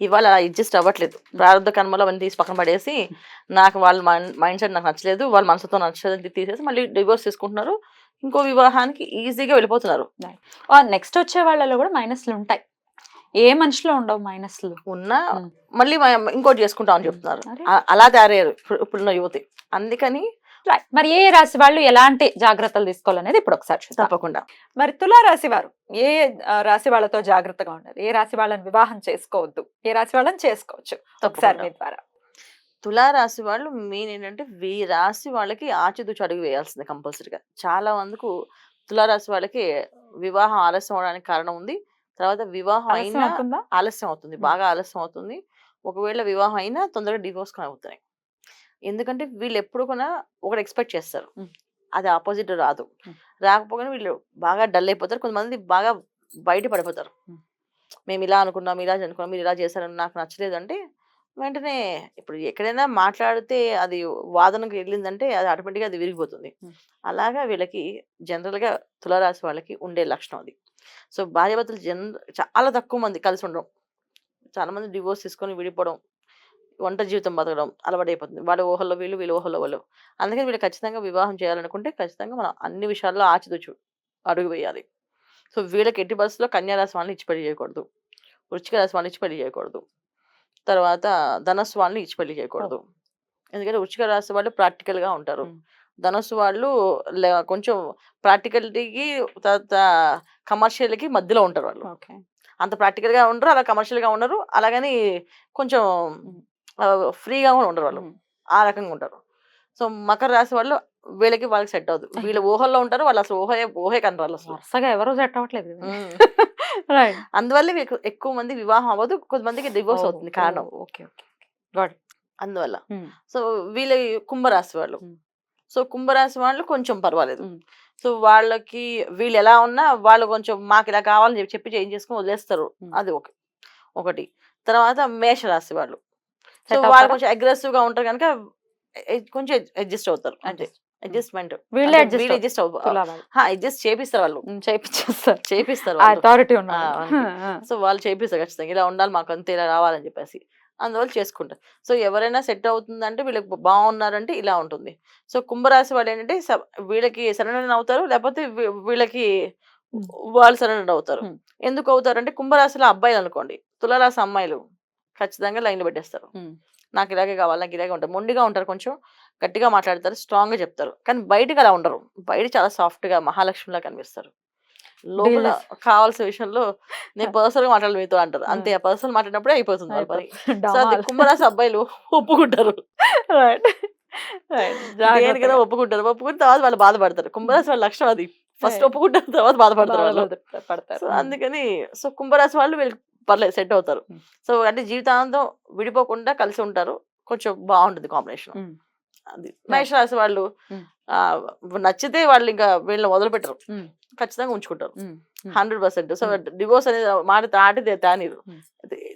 ఇవాళ అలా అడ్జస్ట్ అవ్వట్లేదు. ప్రారంభ కర్మలో అవన్నీ తీసి పక్కన పడేసి నాకు వాళ్ళ మైండ్ సెట్ నాకు నచ్చలేదు వాళ్ళ మనసుతో నచ్చలేదు అని తీసేసి మళ్ళీ డివోర్స్ తీసుకుంటున్నారు ఇంకో వివాహానికి ఈజీగా వెళ్ళిపోతున్నారు. నెక్స్ట్ వచ్చే వాళ్ళలో కూడా మైనస్లు ఉంటాయి. ఏ మనిషిలో ఉండవు మైనస్లు ఉన్నా Mm. మళ్ళీ ఇంకోటి చేసుకుంటామని చెప్తున్నారు. అరే. అ- అలా తయారయ్యారు. ఇప్పుడు- ఇప్పుడున్న యువతి. అందుకని. మరి ఏ రాశి వాళ్ళు ఎలాంటి జాగ్రత్తలు తీసుకోవాలనేది ఇప్పుడు ఒకసారి చూద్దాం. తప్పకుండా. మరి తులా రాశి వారు ఏ రాశి వాళ్ళతో జాగ్రత్తగా ఉండాలి? ఏ రాశి వాళ్ళని వివాహం చేసుకోవద్దు? ఏ రాశి వాళ్ళని చేసుకోవచ్చు? ఒకసారి మీ ద్వారా. తులా రాశి వాళ్ళు మెయిన్ ఏంటంటే వీ రాశి వాళ్ళకి ఆచితూచి అడుగు వేయాల్సిందే కంపల్సరీగా. చాలా మందికి తులా రాశి వాళ్ళకి వివాహం ఆలస్యం అవడానికి కారణం ఉంది. తర్వాత వివాహం అయినా ఆలస్యం అవుతుంది. బాగా ఆలస్యం అవుతుంది. ఒకవేళ వివాహం అయినా తొందరగా డివోర్స్ అవుతున్నాయి. ఎందుకంటే వీళ్ళు ఎప్పుడు కూడా ఒకటి ఎక్స్పెక్ట్ చేస్తారు. అది ఆపోజిట్ రాదు. రాకపోగానే వీళ్ళు బాగా డల్ అయిపోతారు కొంతమంది బాగా బయట పడిపోతారు. మేము ఇలా అనుకున్నాం ఇలా అనుకున్నాం మీరు ఇలా చేశారని నాకు నచ్చలేదు అంటే వెంటనే ఇప్పుడు ఎక్కడైనా మాట్లాడితే అది వాదనకు వెళ్ళిందంటే అది ఆటోమేటిక్గా అది విరిగిపోతుంది. అలాగా వీళ్ళకి జనరల్గా తులారాశి వాళ్ళకి ఉండే లక్షణం అది సో భార్యాభర్తలు జన్ చాలా తక్కువ మంది కలిసి ఉండడం చాలా మంది డివోర్స్ తీసుకొని విడిపోవడం వంట జీవితం బతకడం అలవాటైపోతుంది. వాళ్ళ ఊహల్లో వీళ్ళు వీళ్ళ ఊహల్లో వాళ్ళు. అందుకని వీళ్ళు ఖచ్చితంగా వివాహం చేయాలనుకుంటే ఖచ్చితంగా మనం అన్ని విషయాల్లో ఆచితూచు అడుగు వేయాలి. సో వీళ్ళకి ఎట్టి పరిస్థితుల్లో కన్యారాశి వాళ్ళని ఇచ్చి పెళ్ళి చేయకూడదు. వృచ్చిక రాశి వాళ్ళని ఇచ్చి పెళ్ళి చేయకూడదు. తర్వాత ధనస్సు వాళ్ళని ఇచ్చి పెళ్ళి చేయకూడదు ఎందుకంటే వృచ్చిక రాశి వాళ్ళు ప్రాక్టికల్గా ఉంటారు. మ్. ధనుసు వాళ్ళు కొంచెం ప్రాక్టికల్టీకి తర్వాత కమర్షియల్కి మధ్యలో ఉంటారు వాళ్ళు. ఓకే. అంత ప్రాక్టికల్గా ఉండరు అలా కమర్షియల్గా ఉండరు. అలాగని కొంచెం ఫ్రీగా కూడా ఉండరు వాళ్ళు. ఆ రకంగా ఉంటారు. సో మకర రాశి వాళ్ళు వీళ్ళకి వాళ్ళకి సెట్ అవుతుంది వీళ్ళు ఊహల్లో ఉంటారు వాళ్ళు అసలు ఊహే ఊహే కనరాలు అసలు. వరుసగా ఎవరు సెట్ అవ్వట్లేదు అందువల్ల ఎక్కువ మంది వివాహం అవ్వదు కొంతమందికి డివోర్స్ అవుతుంది కారణం. ఓకే ఓకే గాడ్ అందువల్ల. సో వీళ్ళ కుంభరాశి వాళ్ళు. సో కుంభరాశి వాళ్ళు కొంచెం పర్వాలేదు. సో వాళ్ళకి వీళ్ళు ఎలా ఉన్నా వాళ్ళు కొంచెం మాకు ఇలా కావాలని చెప్పి చెప్పి చేంజ్ చేసుకుని వదిలేస్తారు. అది ఒక ఒకటి. తర్వాత మేషరాశి వాళ్ళు. సో వాళ్ళు అవుతారా? కొంచెం అగ్రెసివ్గా ఉంటారు కనుక కొంచెం అడ్జస్ట్ అవుతారు. అంతే. అడ్జస్ట్మెంట్. వీళ్ళే అవుతారు. అడ్జస్ట్ వాళ్ళు. అడ్జస్ట్ చేపిస్తారు వాళ్ళు. చేపిస్తారు వాళ్ళు. అథారిటీ ఉన్నారు. సో వాళ్ళు చేపిస్తారు ఖచ్చితంగా. ఇలా ఉండాలి మాకు అంతే ఇలా రావాలని చెప్పేసి. అందువల్ల చేసుకుంటారు. సో ఎవరైనా సెట్ అవుతుందంటే వీళ్ళకి బాగున్నారంటే ఇలా ఉంటుంది. సో కుంభరాశి వాళ్ళు ఏంటంటే వీళ్ళకి సరెండర్ అవుతారు. లేకపోతే వీళ్ళకి. వాళ్ళు సరెండర్ అవుతారు. ఎందుకు అవుతారంటే కుంభరాశిలో అబ్బాయిలు అనుకోండి. తులారాశి అమ్మాయిలు. ఖచ్చితంగా లైన్లో పెట్టేస్తారు. నాకు ఇలాగే కావాలి నాకు ఇలాగే ఉంటారు మొండిగా ఉంటారు కొంచెం గట్టిగా మాట్లాడతారు స్ట్రాంగ్గా చెప్తారు. కానీ బయటకు అలా ఉండరు. బయట చాలా సాఫ్ట్గా మహాలక్ష్మిలా కనిపిస్తారు. లోపల. కావాల్సిన విషయంలో నేను పర్సనల్గా మాట్లాడాలి మీతో అంటారు అంతే ఆ పర్సనల్ మాట్లాడినప్పుడే అయిపోతుంది పని. అది కుంభరాశి అబ్బాయిలు ఒప్పుకుంటారు. దేనికైనా ఒప్పుకుంటారు. ఒప్పుకున్న తర్వాత వాళ్ళు బాధపడతారు. కుంభరాశి వాళ్ళ లక్షణం అది. ఫస్ట్. ఒప్పుకుంటారు తర్వాత బాధపడతారు వాళ్ళు. అందుకని సో కుంభరాశి వాళ్ళు వీళ్ళు పర్లేదు సెట్ అవుతారు. సో అంటే జీవితాంతం విడిపోకుండా కలిసి ఉంటారు. కొంచెం బాగుంటుంది కాంబినేషన్. అది మేషరాశి వాళ్ళు Hmm. ఆ, నచ్చితే వాళ్ళు ఇంకా వీళ్ళని వదిలి పెట్టరు. ఖచ్చితంగా ఉంచుకుంటారు. Hundred percent. సో. డివోర్స్ అనేది మాట తాటి తానిరు.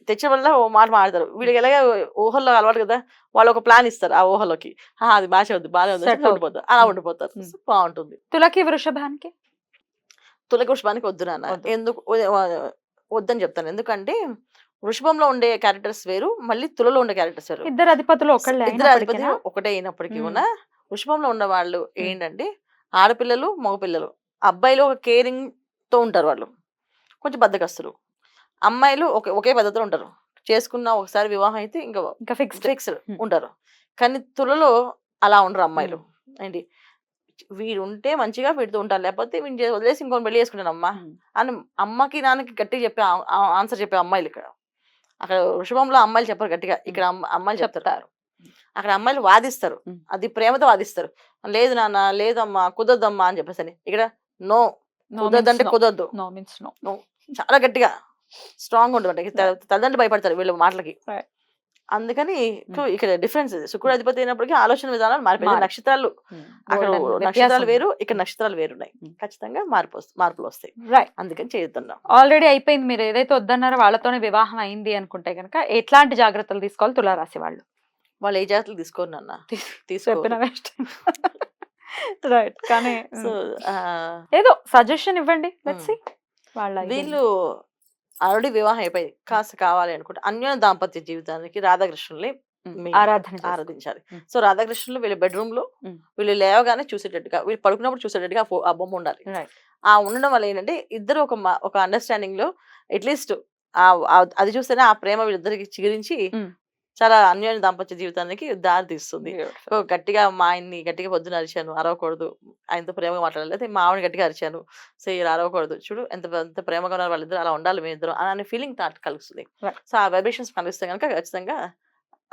తెచ్చే వల్ల ఓ మాట మాడతారు వీళ్ళకి ఎలాగ ఊహల్లో అలవాటు కదా వాళ్ళు ఒక ప్లాన్ ఇస్తారు ఆ ఊహలోకి. "ఆ, అది మ్యాచ్ అవుద్ది బాగానే ఉంది Set అని ఉండిపోతారు. అలా. ఉండిపోతారు. బాగుంటుంది. తులకి వృషభానికి? తులక వృషభానికి వద్దు నాన్న. ఎందుకు? వద్దని చెప్తాను. ఎందుకంటే వృషభంలో ఉండే క్యారెక్టర్స్ వేరు మళ్ళీ తులలో ఉండే క్యారెక్టర్స్ వేరు. ఇద్దరు అధిపతులు ఒకళ్ళే ఇద్దరు అధిపతి? ఒకటే అయినప్పటికీ. కూడా వృషభంలో ఉన్న వాళ్ళు ఏంటంటే ఆడపిల్లలు మగపిల్లలు. అబ్బాయిలు ఒక కేరింగ్తో ఉంటారు వాళ్ళు. కొంచెం బద్దకస్తులు. అమ్మాయిలు ఒకే ఒకే పద్ధతిలో ఉంటారు. చేసుకున్న ఒకసారి వివాహం అయితే ఇంకా ఇంకా ఫిక్స్డ్ ఫిక్స్డ్. ఉంటారు. కానీ తులలో అలా ఉండరు అమ్మాయిలు. ఏంటి? వీడు ఉంటే మంచిగా వీడితో ఉంటారు. లేకపోతే వీడిని వదిలేసి ఇంకొని పెళ్ళి చేసుకుంటాను అమ్మ. అని అమ్మకి నాన్నకి గట్టిగా చెప్పే ఆన్సర్ చెప్పే అమ్మాయిలు ఇక్కడ. అక్కడ వృషభంలో అమ్మాయిలు చెప్పరు గట్టిగా. ఇక్కడ అమ్మ- అమ్మాయిలు చెప్తారు. అక్కడ అమ్మాయిలు వాదిస్తారు. అది ప్రేమతో వాదిస్తారు. లేదు నాన్న లేదమ్మా కుదరదమ్మా అని చెప్పేసి అని ఇక్కడ నో. కుదరదు నో. Means no. చాలా గట్టిగా. స్ట్రాంగ్ ఉండదు తల్లిదండ్రులు భయపడతారు వీళ్ళ మాటలకి. అందుకని ఇక్కడ- డిఫరెన్స్ శుక్రుడు అధిపతి అయినప్పటికీ ఆలోచన విధానాలు మారిపోయి మారి. నక్షత్రాలు అక్కడ నక్షత్రాలు వేరు ఇక్కడ నక్షత్రాలు వేరున్నాయి. ఖచ్చితంగా మార్పు మార్పులు వస్తాయి. రైట్ అందుకని చేస్తున్నాం ఆల్రెడీ అయిపోయింది. మీరు ఏదైతే వద్దన్నారో వాళ్ళతోనే వివాహం అయింది అనుకుంటే కనుక ఎట్లాంటి జాగ్రత్తలు తీసుకోవాలి తులారాశి వాళ్ళు? వాళ్ళు ఏ జాగ్రత్తలు తీసుకోరు వేస్ట్. రైట్ కానీ ఏదో సజెషన్ ఇవ్వండి. లెట్స్. వాళ్ళ. వీళ్ళు ఆల్రెడీ వివాహం అయిపోయి కాస్త కావాలి అనుకుంటే అన్యోన్య దాంపత్య జీవితానికి రాధాకృష్ణుల్ని ఆరాధన. ఆరాధించాలి. సో రాధాకృష్ణులు వీళ్ళ బెడ్రూమ్లో. వీళ్ళు లేవగానే చూసేటట్టుగా వీళ్ళు పడుకున్నప్పుడు చూసేటట్టుగా ఆ బొమ్మ ఉండాలి. ఆ ఉండడం వల్ల ఏంటంటే ఇద్దరు ఒక ఒక అండర్స్టాండింగ్లో అట్లీస్ట్ అది చూస్తేనే ఆ ప్రేమ వీళ్ళిద్దరికి చిగురించి. చాలా అన్యోన్య దాంపత్య జీవితానికి దారి తీస్తుంది. ఓ గట్టిగా మా ఆయన్ని గట్టిగా పొద్దున అరిచాను అరవకూడదు. ఆయనతో ప్రేమగా మాట్లాడాలి. అయితే మా ఆవిడని గట్టిగా అరిచాను. సో ఇలా అరవకూడదు. చూడు ఎంత ఎంత ప్రేమగా ఉన్నారు వాళ్ళిద్దరు అలా ఉండాలి మీ ఇద్దరు అనే ఫీలింగ్ థాట్ కలుగుతుంది. సో ఆ వైబ్రేషన్స్ కనిపిస్తే కనుక ఖచ్చితంగా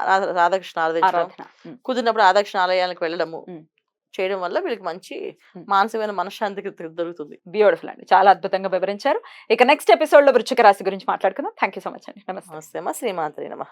రాధ- రాధాకృష్ణ ఆరాధించడం. కుదిరినప్పుడు రాధాకృష్ణ ఆలయాలకు వెళ్ళడము. చేయడం వల్ల వీళ్ళకి మంచి. మానసికమైన మనశ్శాంతికి దొరుకుతుంది. బ్యూటిఫుల్ అండి. చాలా అద్భుతంగా వివరించారు. ఇక నెక్స్ట్ ఎపిసోడ్లో వృచ్చిక రాశి గురించి మాట్లాడుకుందాం. థ్యాంక్ యూ సో మచ్ అండి. నమస్తే. నమస్తే శ్రీమాత్రి నమ.